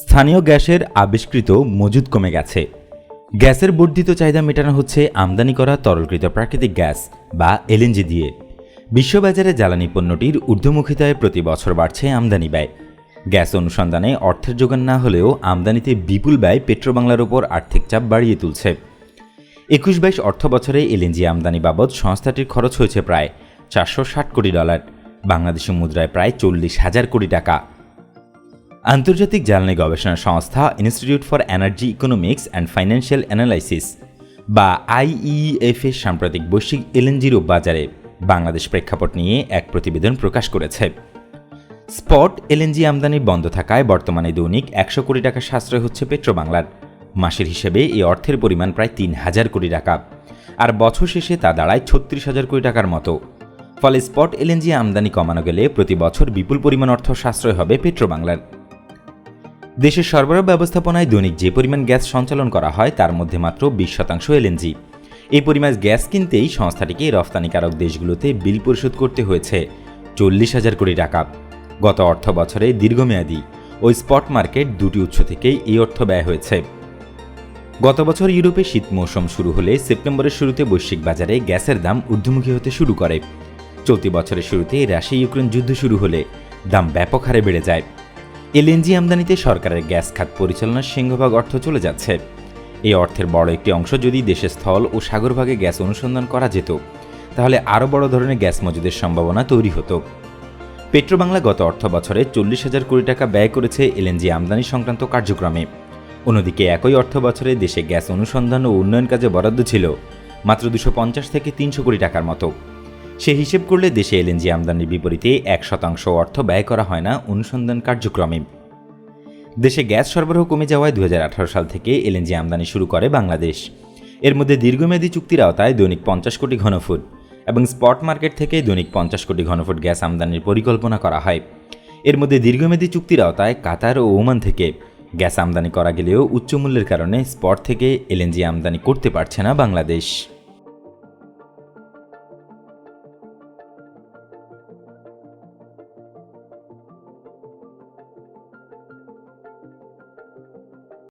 স্থানীয় গ্যাসের আবিষ্কৃত মজুদ কমে গেছে। গ্যাসের বর্ধিত চাহিদা মেটানো হচ্ছে আমদানি করা তরলকৃত প্রাকৃতিক গ্যাস বা এলএনজি দিয়ে। বিশ্ববাজারে জ্বালানি পণ্যটির ঊর্ধ্বমুখিতায় প্রতি বছর বাড়ছে আমদানি ব্যয়। গ্যাস অনুসন্ধানে অর্থের যোগান না হলেও আমদানিতে বিপুল ব্যয় পেট্রোবাংলার ওপর আর্থিক চাপ বাড়িয়ে তুলছে। একুশ বাইশ অর্থ বছরে এলএনজি আমদানি বাবদ সংস্থাটির খরচ হয়েছে প্রায় চারশো ষাট কোটি ডলার। বাংলাদেশি মুদ্রায় প্রায় চল্লিশ হাজার কোটি টাকা। আন্তর্জাতিক জ্বালানি গবেষণা সংস্থা institute for energy economics and financial analysis বা আইইএফ এর সাম্প্রতিক বৈশ্বিক এলএনজির বাজারে বাংলাদেশ প্রেক্ষাপট নিয়ে এক প্রতিবেদন প্রকাশ করেছে। স্পট এলএনজি আমদানি বন্ধ থাকায় বর্তমানে দৈনিক একশো কোটি টাকা সাশ্রয় হচ্ছে পেট্রোবাংলার। মাসের হিসেবে এই অর্থের পরিমাণ প্রায় তিন হাজার কোটি টাকা। আর বছর শেষে তা দাঁড়ায় ছত্রিশ হাজার কোটি টাকার মতো। ফলে স্পট এলএনজি আমদানি কমানো গেলে প্রতি বছর বিপুল পরিমাণ অর্থ সাশ্রয় হবে পেট্রোবাংলার। দেশের সরবরাহ ব্যবস্থাপনায় দৈনিক যে পরিমাণ গ্যাস সঞ্চালন করা হয়, তার মধ্যে মাত্র বিশ শতাংশ এলএনজি। এই পরিমাণ গ্যাস কিনতেই সংস্থাটিকে রফতানিকারক দেশগুলোতে বিল পরিশোধ করতে হয়েছে, চল্লিশ হাজার কোটি টাকা। গত অর্থ বছরে দীর্ঘমেয়াদী ওই স্পট মার্কেট দুটি উৎস থেকেই এই অর্থ ব্যয় হয়েছে। গত বছর ইউরোপে শীত মৌসুম শুরু হলে সেপ্টেম্বরের শুরুতে বৈশ্বিক বাজারে গ্যাসের দাম ঊর্ধ্বমুখী হতে শুরু করে। চলতি বছরের শুরুতে রাশিয়া ইউক্রেন যুদ্ধ শুরু হলে দাম ব্যাপক হারে বেড়ে যায়। এলএনজি আমদানিতে সরকারের গ্যাস খাত পরিচালনার সিংহভাগ অর্থ চলে যাচ্ছে। এই অর্থের বড় একটি অংশ যদি দেশের স্থল ও সাগরভাগে গ্যাস অনুসন্ধান করা যেত, তাহলে আরও বড় ধরনের গ্যাস মজুদের সম্ভাবনা তৈরি হতো। পেট্রোবাংলা গত অর্থ বছরে চল্লিশ হাজার কোটি টাকা ব্যয় করেছে এলএনজি আমদানি সংক্রান্ত কার্যক্রমে। অন্যদিকে একই অর্থ বছরে দেশে গ্যাস অনুসন্ধান ও উন্নয়ন কাজে বরাদ্দ ছিল মাত্র দুশো পঞ্চাশ থেকে তিনশো কোটি টাকার মতো। সে হিসেব করলে দেশে এলএনজি আমদানির বিপরীতে এক শতাংশ অর্থ ব্যয় করা হয় না অনুসন্ধান কার্যক্রমে। দেশে গ্যাস সরবরাহ কমে যাওয়ায় দু হাজার আঠারো সাল থেকে এলএনজি আমদানি শুরু করে বাংলাদেশ। এর মধ্যে দীর্ঘমেয়াদী চুক্তির আওতায় দৈনিক পঞ্চাশ কোটি ঘনফুট এবং স্পট মার্কেট থেকে দৈনিক পঞ্চাশ কোটি ঘনফুট গ্যাস আমদানির পরিকল্পনা করা হয়। এর মধ্যে দীর্ঘমেয়াদী চুক্তির আওতায় কাতার ও ওমান থেকে গ্যাস আমদানি করা গেলেও উচ্চ মূল্যের কারণে স্পট থেকে এলএনজি আমদানি করতে পারছে না বাংলাদেশ।